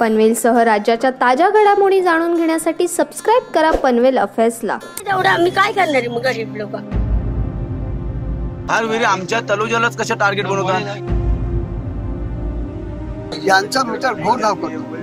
पनवेलसह राज्याच्या ताज्या घडामोडी जाणून घेण्यासाठी सबस्क्राईब करा पनवेल अफेअर्सला. तेवढं आम्ही काय करणार आहे मग गरीब लोक? आमच्या तलोजालाच कशा टार्गेट बनवतात? यांचा मीटर घोर धाव करतो.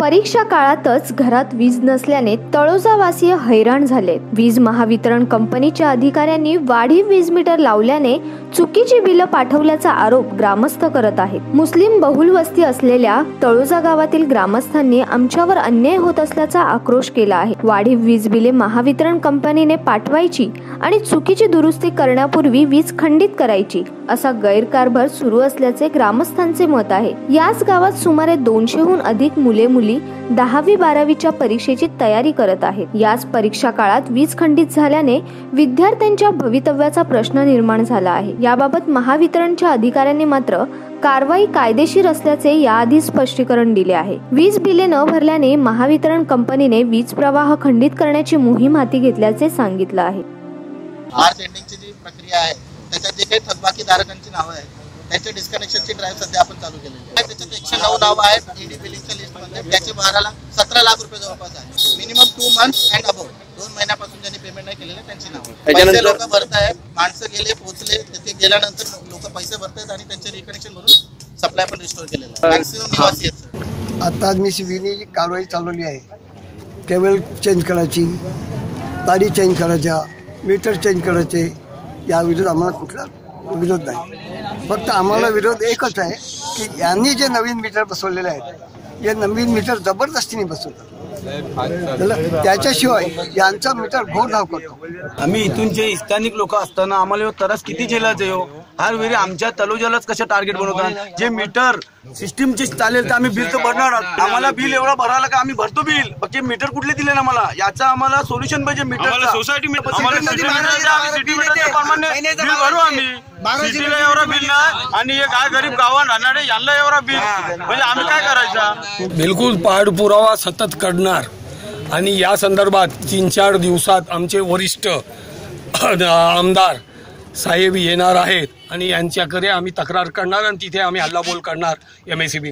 परीक्षा काळातच घरात वीज नसल्याने तळोजावासीय हैराण झाले. वीज महावितरण कंपनीच्या अधिकाऱ्यांनी वाढीव वीज मीटर लावल्याने चुकीची बिलं पाठवल्याचा आरोप ग्रामस्थ करत आहेत. मुस्लिम बहुल वस्ती असलेल्या तळोजा गावातील ग्रामस्थांनी आमच्यावर अन्याय होत असल्याचा आक्रोश केला आहे. वाढीव वीज बिले महावितरण कंपनीने पाठवायची आणि चुकीची दुरुस्ती करण्यापूर्वी वीज खंडित करायची असा गैरकारभार सुरू असल्याचे ग्रामस्थांचे मत आहे. याच गावात सुमारे दोनशेहून अधिक मुले मुली दहावी बारावीच्या परीक्षेची तयारी करत आहेत. याच परीक्षा काळात वीज खंडित झाल्याने विद्यार्थ्यांच्या भवितव्याचा प्रश्न निर्माण झाला आहे. याबाबत महावितरणच्या अधिकाऱ्यांनी मात्र कारवाई कायदेशीर असल्याचे याआधी स्पष्टीकरण दिले आहे. वीज बिले न भरल्याने महावितरण कंपनीने वीज प्रवाह खंडित करण्याची मोहीम हाती घेतल्याचे सांगितलं आहे. आर सेंडिंगची जी प्रक्रिया आहे त्याच्यात जे काही थकबाकीधारकांची नावं आहेत त्यांच्या डिस्कनेक्शनची ड्राईव्ह सध्या आपण चालू केलेली आहे. त्याच्यात एकशे नऊ नावं आहेत ईडी बिलिंगच्या लिस्टमध्ये त्याची भराला सतरा लाख रुपये जवळपास आहे. Minimum two months and above दोन महिन्यापासून ज्यांनी पेमेंट नाही केलेले त्यांची नावं पैसे लोक भरतायत माणसं गेले पोहोचले तिथे गेल्यानंतर लोक पैसे भरतायत आणि त्यांचे रिकनेक्शन भरून सप्लाय पण रिस्टोर केलेलं आहे. मॅक्सिमम निवासी आहेत. आता मी सीबीने जी कारवाई चालवली आहे. केबल चेंज करायची तारी चेंज करायच्या मीटर चेंज करायचे या विरोध आम्हाला कुठला विरोध नाही. फक्त आम्हाला विरोध एकच आहे की यांनी जे नवीन मीटर बसवलेले आहेत हे नवीन मीटर जबरदस्तीने बसवतात. त्याच्याशिवाय यांचा मीटर घोर धाव करतो. आम्ही इथूनचे स्थानिक लोक असताना आम्हाला त्रास किती झेलायचं हो हर वेळी आमच्या तलोजालाच कशा टार्गेट बनवतात? जे मीटर सिस्टीमचे चालेल तर आम्ही बिल तर भरणार. आहोत. आम्हाला बिल एवढा भरायला का? आम्ही भरतो बिल बाकी मीटर कुठले दिले ना मला याचा आम्हाला सोल्युशन पाहिजे मीटर सोसायटी भरू आम्ही. सिटीला एवढा बिल नाही आणि हे काय गरीब गावात राहणारे यांना एवढा बिल म्हणजे आम्ही काय करायचा? बिलकुल पाठपुरावा सतत होणार आणि या संदर्भात तीन चार दिवसात आमचे वरिष्ठ आमदार साहेब येणार आहेत आणि यांच्याकडे आम्ही तक्रार करणार आणि तिथे आम्ही हल्लाबोल करणार. M S C B